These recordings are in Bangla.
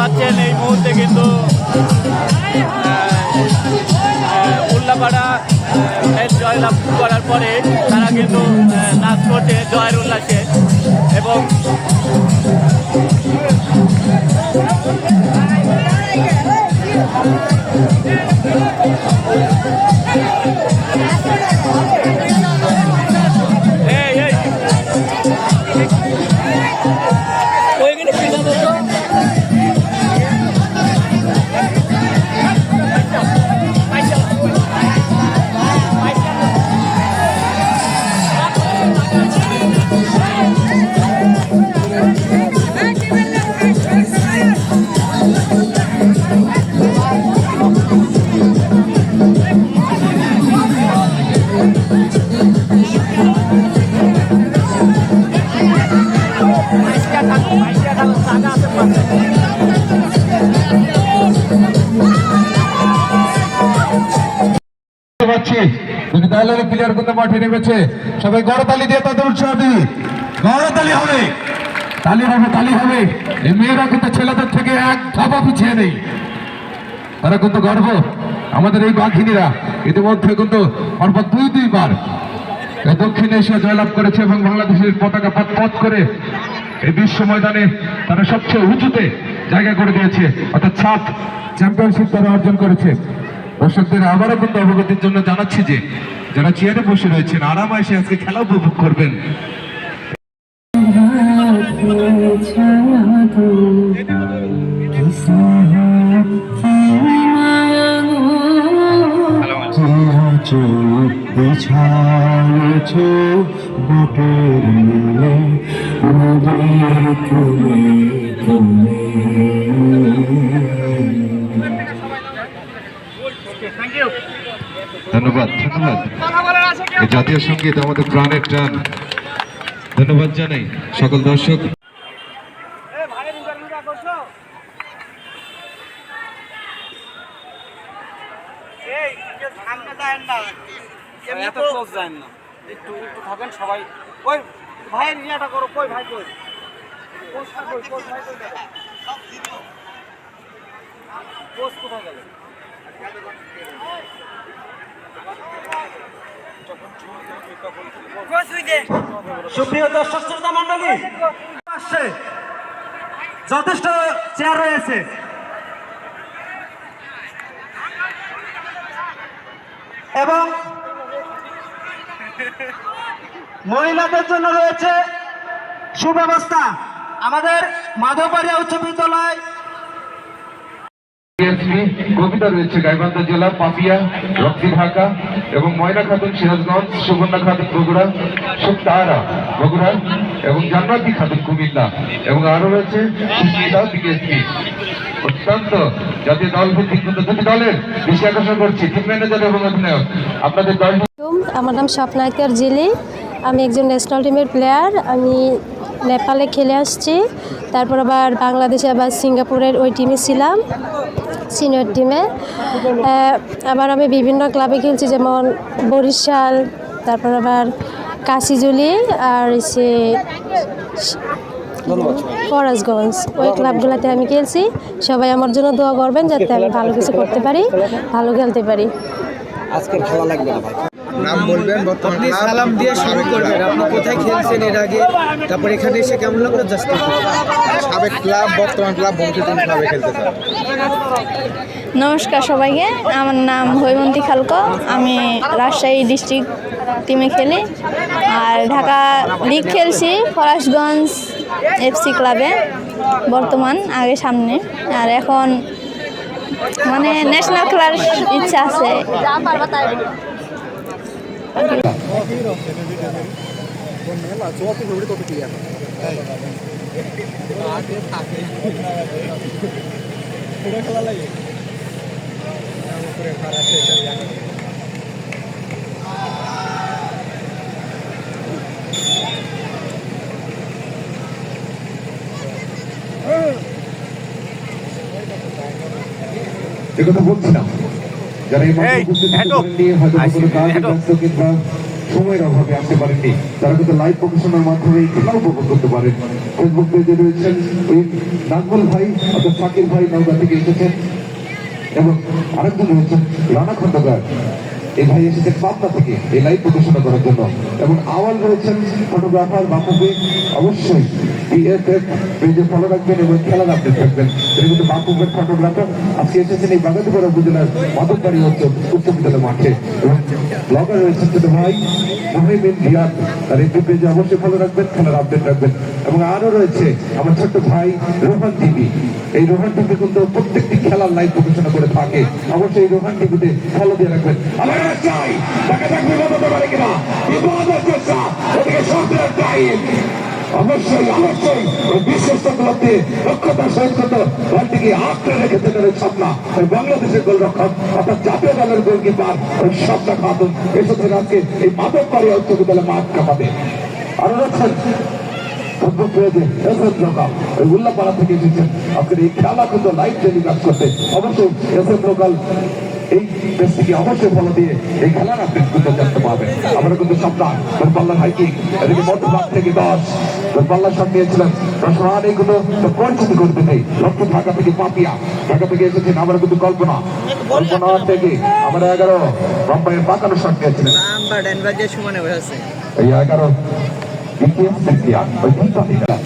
পাচ্ছেন দেখতে পাচ্ছি বিদ্যালয়ের প্লেয়ার কিন্তু মাঠে নেমেছে। সবাই গড়তালি দিয়ে তাদের উৎসাহ দিই গড়তালি হবে। তালি হবে তালি হবে। এই মেয়েরা কিন্তু ছেলেদের থেকে এক ধাপা পিছিয়ে নেই। তারা কিন্তু গর্ব। আমাদের এই বাঘিনীরা ইতিমধ্যে কিন্তু পরপর দুই দুইবার দক্ষিণ এশিয়া জয়লাভ করেছে এবং বাংলাদেশের পতাকা পথ পথ করে এই বিশ্ব ময়দানে তারা সবচেয়ে উঁচুতে জায়গা করে দিয়েছে। অর্থাৎ সাত চ্যাম্পিয়নশিপ তারা অর্জন করেছে। দর্শকদের আবারও কিন্তু অবগতির জন্য জানাচ্ছি যে যারা চেয়ারে বসে রয়েছেন, আরাম এসে আজকে খেলা উপভোগ করবেন। বিছাছ বুটের ধন্যবাদ ধন্যবাদ। জাতীয় সংগীত আমাদের প্রাণের টান। ধন্যবাদ জানাই সকল দর্শক। কোথায় গেল? সুপ্রিয় দর্শক শ্রোতা মন্ডলী যথেষ্ট চেয়ার রয়েছে। এবং মহিলাদের জন্য রয়েছে সুব্যবস্থা। আমাদের মাধববাড়িয়া উচ্চ বিদ্যালয় কবিতা রয়েছে গাইবান্ধা জেলা, পাপিয়া রক্তি ঢাকা এবং ময়না খাতুন সিরাজগঞ্জ সুবর্ণা খাতুন বগুড়া সুক্তাহারা বগুড়া এবং জান্নাতি খাতুন, কুমিল্লা এবং আরও রয়েছে সুস্মিতা বিকেএসপি। অত্যন্ত জাতীয় দল ভিত্তিক দুটি দলের বেশি আকর্ষণ করছি টিম ম্যানেজার এবং অধিনায়ক। আপনাদের দল আমার নাম স্বপ্না আক্তার জিলি, আমি একজন ন্যাশনাল টিমের প্লেয়ার আমি নেপালে খেলে আসছি। তারপর আবার বাংলাদেশে আবার সিঙ্গাপুরের ওই টিমে ছিলাম সিনিয়র টিমে আবার আমি বিভিন্ন ক্লাবে খেলছি, যেমন বরিশাল, তারপর আবার কাশিজুলি আর সে ফরাজগঞ্জ ওই ক্লাবগুলোতে আমি খেলছি। সবাই আমার জন্য দোয়া করবেন যাতে আমি ভালো কিছু করতে পারি, ভালো খেলতে পারি। আজকের খেলা লাগবে নাম বলবেন বর্তমান আপনি সালাম দিয়ে শুরু করবেন। আপনি কোথায় খেলছেন এর আগে? তারপর এখানে এসে কেমন লাগল? জাস্ট সাবেক ক্লাব বর্তমান ক্লাব বঙ্কিম ক্লাবে খেলতে চান। নমস্কার সবাইকে। আমার নাম হৈমন্তী খালকো। আমি রাজশাহী ডিস্ট্রিক্ট টিমে খেলি। আর ঢাকা লিগ খেলছি ফরাসগঞ্জ এফসি ক্লাবে বর্তমান আগে সামনে। আর এখন মানে ন্যাশনাল খেলার ইচ্ছা আছে। যা পারবা তাই একথা বলছিলাম যারা এই মাঠে উপস্থিত হেঁটো। হয়তো কোনো কাজে ব্যস্ত কিংবা সময়ের অভাবে আসতে পারেননি। তারা কিন্তু লাইভ প্রফেশনের মাধ্যমে এই খেলা উপভোগ করতে পারেন। ফেসবুক পেজে রয়েছেন ওই নাজমুল ভাই অর্থাৎ সাকিব ভাই নৌকা থেকে এসেছেন। এবং আরেকজন রয়েছেন রানা খন্দকার। এই ভাই এসেছেন পাবনা থেকে এই লাইভ প্রদর্শন করার জন্য। এবং আওয়াল রয়েছেন ফটোগ্রাফার বাপুকে অবশ্যই বিএসএফ পেজে ফলো রাখবেন এবং খেলার আপডেট রাখবেন তিনি কিন্তু বাপুকের ফটোগ্রাফার আজকে এসেছেন এই উপজেলার মাদকবাড়ি উচ্চ উচ্চ বিদ্যালয় মাঠে। এবং ব্লগার রয়েছেন ভাই মহিমিন রিয়াদ তার এই পেজে অবশ্যই ফলো রাখবেন, খেলার আপডেট রাখবেন এবং আরও রয়েছে আমার ছোট্ট ভাই রোহান টিভি। এই রোহান টিভি কিন্তু প্রত্যেকটি খেলার লাইভ প্রদর্শন করে থাকে। অবশ্যই এই রোহান টিভিতে ফলো দিয়ে রাখবেন। রেখেছেন অর্থাৎ এই মাদক আরও রয়েছেন ফুটবল পেয়েছে এসএস লোকাল ওই উল্লাপাড়া থেকে এসেছেন। আজকের এই খেলা কিন্তু লাইভ টেলিকাস্ট করতে। অবশ্যই এসএস লোকাল এই দেশটিকে অবশ্যই ফলো দিয়ে এই খেলার আপডেট কিন্তু জানতে পারবেন আমরা কিন্তু সপ্তাহ পাল্লা হাইকিং এদিকে মধ্যভাগ থেকে দশ পাল্লা সব নিয়েছিলাম রসমান এইগুলো তো পরিচিতি করতে নেই। লক্ষ্য ঢাকা থেকে পাপিয়া। ঢাকা থেকে এসেছেন আমরা কিন্তু কল্পনা। কল্পনা থেকে আমরা এগারো। বম্বাইয়ের পাকানো শট নিয়েছিলেন। এই এগারো। ওই তিনটা খেলা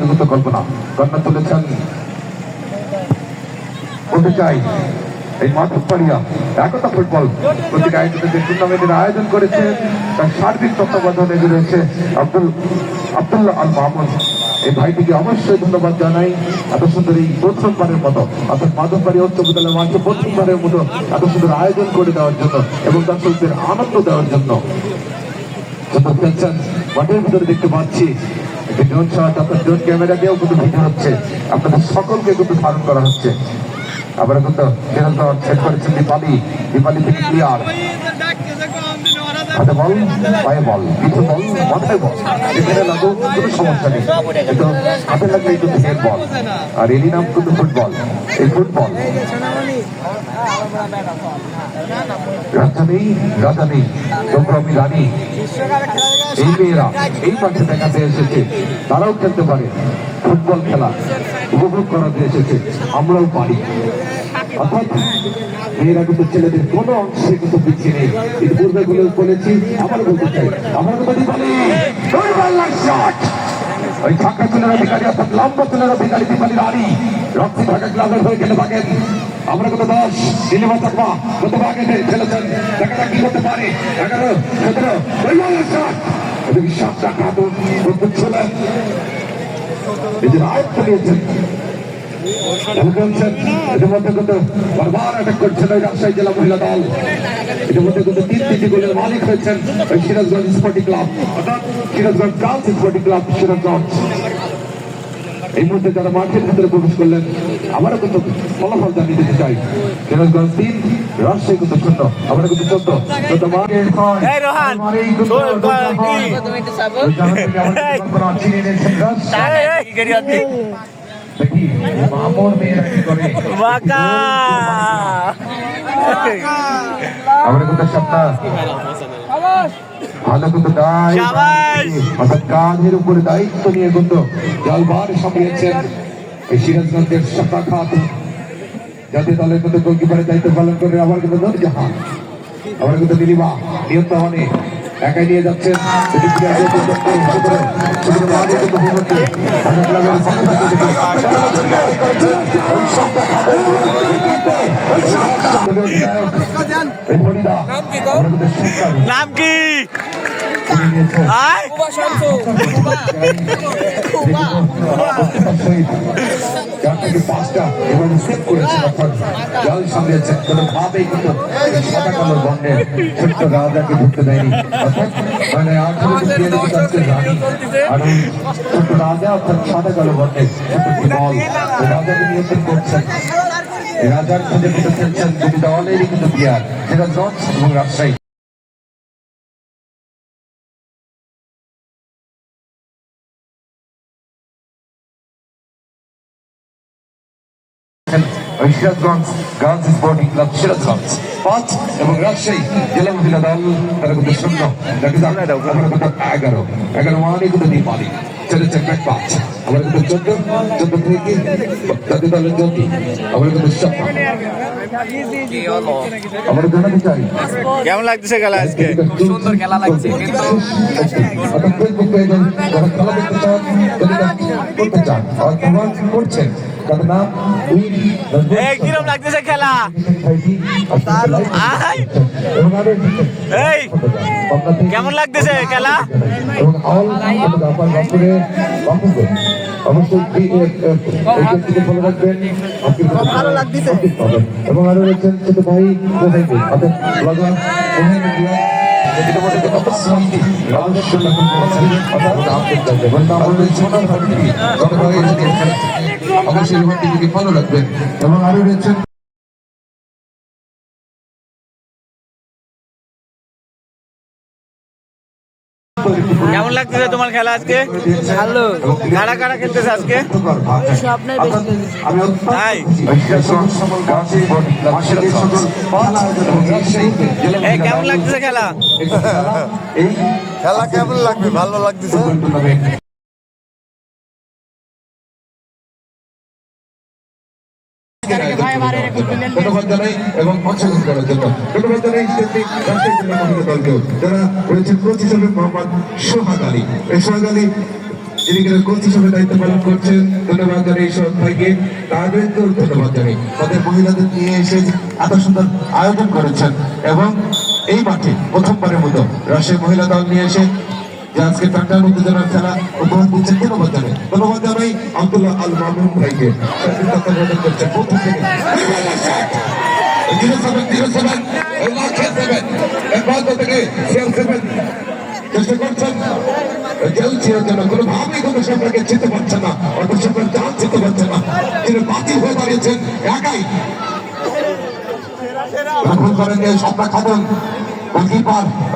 বিগত কল্পনা কন্যা তুলেছেন। বলতে চাই এই মাঠক পাড়িয়া একতা ফুটবল প্রতিটি আয়োজিত যে টুর্নামেন্টের আয়োজন করেছে। তার সার্বিক তত্ত্বাবধানে রয়েছে আব্দুল আব্দুল্লাহ আল মাহমুদ এই ভাইটিকে অবশ্যই ধন্যবাদ জানাই। এত সুন্দর এই প্রথমবারের মতো, অর্থাৎ মাধববাড়ি উচ্চ বিদ্যালয় মাঠে প্রথমবারের মতো এত সুন্দর আয়োজন করে দেওয়ার জন্য এবং দর্শকদের আনন্দ দেওয়ার জন্য। মাঠের ভিতরে দেখতে পাচ্ছি, একটি ড্রোন শট অর্থাৎ ড্রোন ক্যামেরা দিয়েও কিন্তু ভিডিও হচ্ছে। আপনাদের সকলকে কিন্তু ধারণ করা হচ্ছে। আবার কিন্তু নিরন্তর সেট করেছেন দীপালি। দীপালি থেকে ক্লিয়ার হাতে বল পায়ে বল পিঠে বল মাথায় বল। যেখানে লাগুক কোনো সমস্যা নেই। কিন্তু হাতে লাগলেই কিন্তু হেড বল আর এরই নাম কিন্তু ফুটবল এই ফুটবল রাজা নেই রাজা নেই তোমরা আমি রানী এই মেয়েরা এই মাঠে দেখাতে এসেছে। তারাও খেলতে পারে। ফুটবল খেলা উপভোগ করাতে এসেছে। আমরাও পারি। অর্থাৎ কিন্তু ছেলেদের কোনো অংশে কিন্তু পিছিয়ে নেই। পূর্বে গুলো বলেছি আবার বলতে চাই, আমরা তো বলি। ওই ফাঁকা অধিকারী অর্থাৎ লম্বা চুলের অধিকারী রক্তি ঢাকা ক্লাবের হয়ে খেলে থাকেন আমরা কত দশ চাকমা কত খেলেছেন? কি করতে পারে। এগারো, সতেরো ওই নিজের আয়ত্ত নিয়েছেন। ইতিমধ্যে কিন্তু বারবার অ্যাটাক করছেন ওই রাজশাহী জেলা মহিলা দল ইতিমধ্যে কিন্তু তিন তিনটি গোলের মালিক হয়েছেন ওই সিরাজগঞ্জ স্পোর্টিং ক্লাব অর্থাৎ Sirajganj girls sporting club Sirajganj এই মুহূর্তে যারা মাঠের ভিতরে প্রবেশ করলেন আমারও কিন্তু ফলাফল জানিয়ে দিতে চাই সিরাজগঞ্জ তিন রাজশাহী কিন্তু শূন্য আমরা কিন্তু চোদ্দ চোদ্দ মাঠে? চিনে নিয়েছেন আমরা কিন্তু স্বপ্ন ভালো কিন্তু দায় অর্থাৎ কাঁধের উপরে দায়িত্ব নিয়ে কিন্তু জলবার সামলিয়েছেন এই সিরাজগঞ্জের সকা খাতুন জাতীয় দলের মধ্যে গোলকিপারের দায়িত্ব পালন করে আবার কিন্তু নূরজাহান আবার কিন্তু নীলিমা নিয়ন্ত্রণে একাই নিয়ে যাচ্ছেন। নাম কি? পাঁচটা অর্থাৎ জল সামলেছেন সাদা কালো বর্ণের ছোট্ট রাজাকে ঢুকতে মানে আর ছোট্ট সাদা কালো বর্ণের ছোট্ট ওই রাজাকে নিয়ন্ত্রণ রাজার খোঁজে কিন্তু খেলছেন দুটি দলেরই কিন্তু প্লেয়ার সেটা জর্জ এবং Rajshahi Sirajganj girls sporting club Sirajganj পাঁচ এবং রাজশাহী জেলা মহিলা দল তারা কিন্তু শূন্য এগারো দাও আমরা কিন্তু এগারো মানে আমরা চাই। কেমন লাগতেছে খেলা আজকে? সুন্দর খেলা লাগছে। ফেসবুকে যারা খেলা দেখতে চান যদি করতে চান আর প্রমাণ করছেন। তাদের নাম উইল এই কিরম লাগতেছে খেলা। এই। কেমন লাগতেছে খেলা? এবং অল রংপুর অবশ্যই ক্ষেত্রে ফলো রাখবেন ভালো লাগতেছে এবং আরও রয়েছেন ভাই আপনার লগা অবশ্যই ফলো এবং আরও রয়েছেন লাগতেছে তোমার খেলা আজকে? ভালো। কারা কারা খেলতেছে আজকে? তাই? কেমন লাগতেছে খেলা? খেলা কেমন লাগবে? ভালো লাগতেছে। ধন্যবাদ জানাই এবং অংশগ্রহণ করার জন্য। ধন্যবাদ জানাই স্টেডিং রাজশাহী জেলা মহিলা দলকেও। যারা রয়েছেন কোচ হিসেবে মোহাম্মদ সোহাগ আলী। এই সোহাগ আলী যিনি কিনা কোচ হিসেবে দায়িত্ব পালন করছেন ধন্যবাদ জানাই সোহাগ ভাইকে তাদেরকেও ধন্যবাদ জানাই তাদের মহিলাদের নিয়ে এসে এত সুন্দর আয়োজন করেছেন। এবং এই মাঠে প্রথমবারের মতো রাজশাহী মহিলা দল নিয়ে এসে যে আজকে টাটার মধ্যে যারা খেলা উপহার দিচ্ছেন ধন্যবাদ জানাই ধন্যবাদ জানাই আব্দুল্লাহ আল মামুন ভাইকে তত্ত্বাবধান করছেন? প্রথম থেকে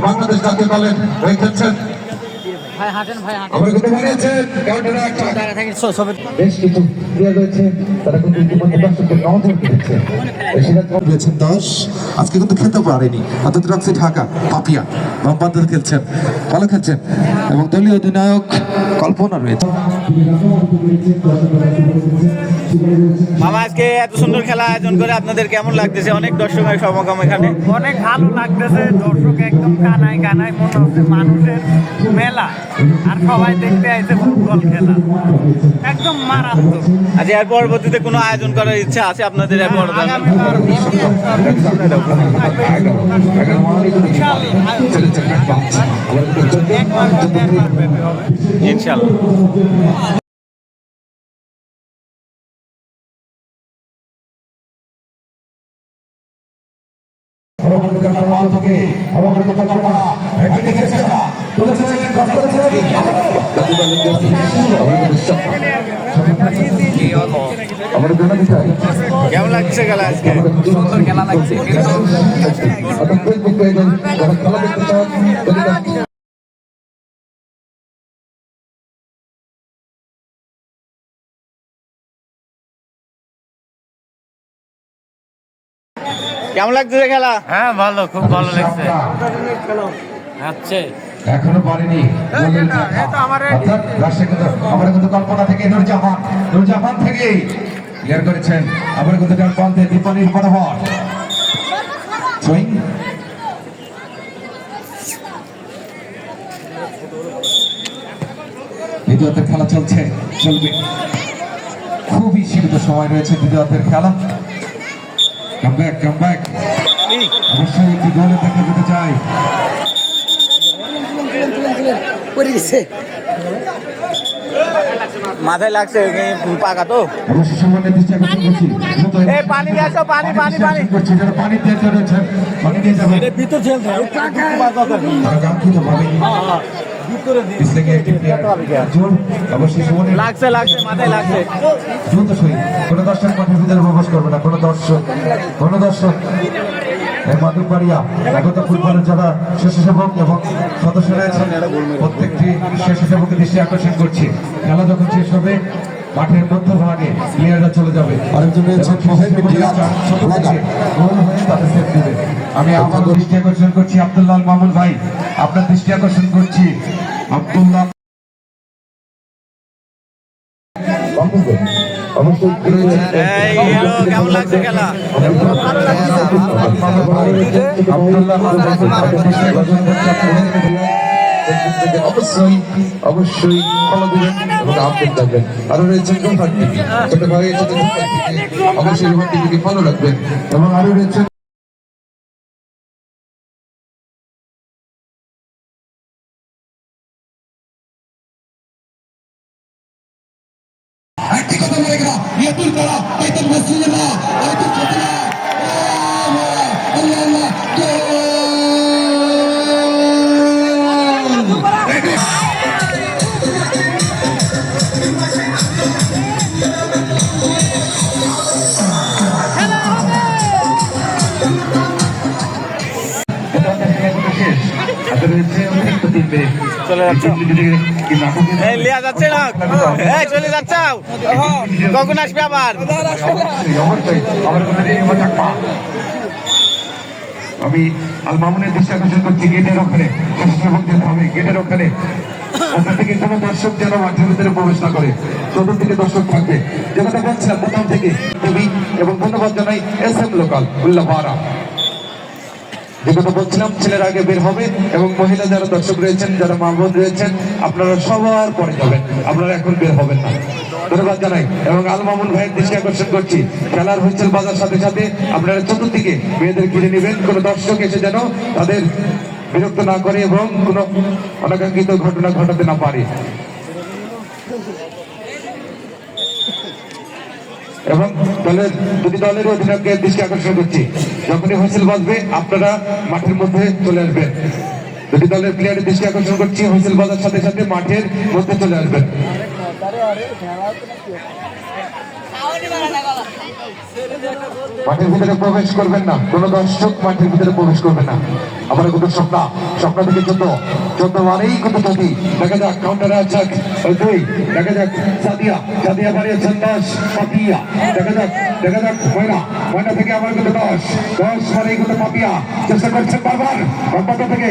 বাংলাদেশ জাতীয় দলের হয়ে খেলছেন। আমরা কিন্তু বানিয়েছেন কাউন্টারে একটা বেশ কিছু প্লেয়ার রয়েছে তারা কিন্তু ইতিমধ্যে দর্শকদের নজর দিচ্ছে রয়েছেন দশ আজকে কিন্তু খেলতে পারেনি। অর্থাৎ রাখছে ঢাকা পাপিয়া মোহাম্মদ খেলছেন ভালো খেলছেন। এবং দলীয় অধিনায়ক কল্পনা রয়েছে। মামা আজকে এত সুন্দর খেলা আয়োজন করে আপনাদের কেমন লাগতেছে? অনেক দর্শকের সমাগম এখানে। অনেক ভালো লাগতেছে দর্শক একদম কানায় কানায় মনে হচ্ছে মানুষের মেলা। আর সবাই দেখতে আইছে ফুটবল খেলা। একদম মারাত্মক। আজ এর পরবর্তীতে কোনো আয়োজন করার ইচ্ছা আছে আপনাদের এর বড় ধরনের? আগামীবার একবার বা দেড়বার ব্যাপী হবে ইনশাল্লাহ আমরা জানাতে চাই কেমন লাগছে খেলা আজকে সুন্দর খেলা লাগছে ফেসবুকে কেমন লাগতেছে খেলা? হ্যাঁ ভালো খুব ভালো লাগছে। আচ্ছা। এখনও পারেনি। রাশিয়া কিন্তু কল্পনা থেকে নুরজাহান নুরজাহান থেকে ক্লিয়ার করেছেন। আবার কিন্তু ডান প্রান্তে দীপানির বরাবর সুইং। দ্বিতীয়তের খেলা চলছে চলবে। খুবই সীমিত সময় রয়েছে দ্বিতীয়তের খেলা। কাম ব্যাক কাম ব্যাক অবশ্যই একটি গোলে দেখা যেতে চাই। মাথায় লাগছে পাকা তো? অবশ্যই সম্মানের দৃষ্টি আকর্ষণ করছি দ্রুত এই পানি নিয়ে আসো, পানি, পানি, পানি। করছি যারা পানি দিয়ে দিয়ে যাবেন। সুমনের লাগছে লাগছে মাথায় লাগছে। দ্রুত সই। কোনো দর্শক মাঠের ভিতরে প্রবেশ করবে না কোনো দর্শক কোনো দর্শক। এই মাধববাড়িয়া একতা ফুটবলের যারা স্বেচ্ছাসেবক এবং সদস্য রয়েছেন প্রত্যেকটি স্বেচ্ছাসেবকের দৃষ্টি আকর্ষণ করছে। খেলা যখন শেষ হবে মাঠের মধ্যভাগে প্লেয়াররা চলে যাবে। আরেকজন রয়েছে গোল হয়ে তাদের সেট দেবে। আমি আমার দৃষ্টি আকর্ষণ করছি আব্দুল্লাহ মামুন ভাই। আপনার দৃষ্টি আকর্ষণ করছি আব্দুল্লাহ অবশ্যই অবশ্যই অবশ্যই ফলো আপডেট রাখবেন আরও রয়েছে রোহান টিভি ছোট ভাই ছোট অবশ্যই রোহান টিভিকে ফলো রাখবেন এবং আরও রয়েছে চলে যাচ্ছে? এই লিয়া যাচ্ছে না? এই চলে যাচ্ছে। কখন আসবে আবার? আমি আল মামুনের দৃষ্টি আকর্ষণ করছি গেটের ওখানে হবে গেটের ওখানে ওখান থেকে কোনো দর্শক যেন মাঠের ভিতরে প্রবেশ না করে চতুর্দিকে দর্শক থাকবে। যেটা বলছিলাম প্রথম থেকে টিভি এবং ধন্যবাদ জানাই এস এম লোকাল উল্লাপাড়া। যে কথা বলছিলাম, ছেলের আগে বের হবে এবং মহিলা যারা দর্শক রয়েছেন, যারা মা রয়েছেন, আপনারা সবার পরে যাবেন। আপনারা এখন বের হবেন না। ধন্যবাদ জানাই। এবং আল মামুন ভাইয়ের দৃষ্টি আকর্ষণ করছি। খেলার হুইসেল বাজার সাথে সাথে আপনারা চতুর্দিকে মেয়েদের ঘিরে নেবেন। কোনো দর্শক এসে যেন তাদের বিরক্ত না করে এবং কোনো অনাকাঙ্ক্ষিত ঘটনা ঘটাতে না পারে। এবং দলের, দুটি দলের অধিনায়কের দৃষ্টি আকর্ষণ করছি। যখনই হোসেল বাজবে আপনারা মাঠের মধ্যে চলে আসবেন। দুটি দলের প্লেয়ারের দৃষ্টি আকর্ষণ করছি হোসেল বাজার সাথে সাথে মাঠের মধ্যে চলে আসবেন। মাঠের ভিতরে প্রবেশ করবেন না। কোন দর্শক মাঠের ভিতরে প্রবেশ করবেন না। আমার কিন্তু স্বপ্ন স্বপ্ন থেকে চোদ্দ চোদ্দ মানেই কিন্তু যদি দেখা যাক কাউন্টারে আছে দুই। দেখা যাক, সাদিয়া সাদিয়া বাড়িয়েছেন দশ, পাপিয়া। দেখা যাক দেখা যাক, ময়না। ময়না থেকে আমার কিন্তু দশ। দশ মানেই কিন্তু পাপিয়া। চেষ্টা করছেন বারবার। থেকে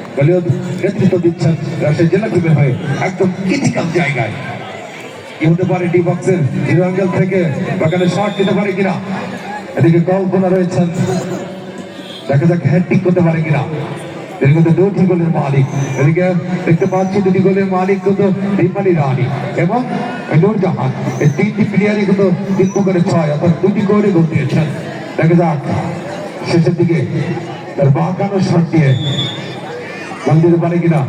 দলীয় নেতৃত্ব দিচ্ছেন রাজশাহী জেলা টিমের হয়ে একদম ক্রিটিক্যাল জায়গায়। কি হতে পারে ডি বক্সের জিরো থেকে বাগানে শট দিতে পারে কিনা? এদিকে কল্পনা রয়েছেন। দেখা যাক হ্যাট্রিক করতে পারে কিনা। এর মধ্যে দুটি গোলের মালিক। এদিকে দেখতে পাচ্ছি দুটি গোলের মালিক কিন্তু দীপালি রানী এবং নূরজাহান এই তিনটি প্লেয়ারই কিন্তু তিন প্রকারের ছয় অর্থাৎ দুটি গোলে গোল দিয়েছেন। দেখা যাক শেষের দিকে তার বাঁকানো শট দিয়ে দিতে পারে কিনা?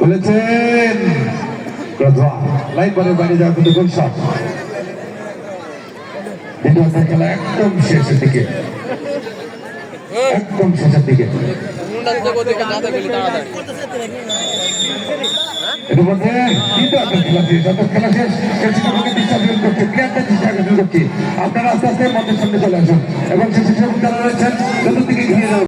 বলেছেন। লাইন বারের বাইরে যাওয়া কিন্তু গোল শট দ্বিতীয় খেলা একদম শেষের দিকে। একদম শেষের দিকে। আপনারা আস্তে আস্তে মঞ্চের সামনে চলে আসুন। এবং শিশু যারা রয়েছেন চতুর্দিকে ঘিরে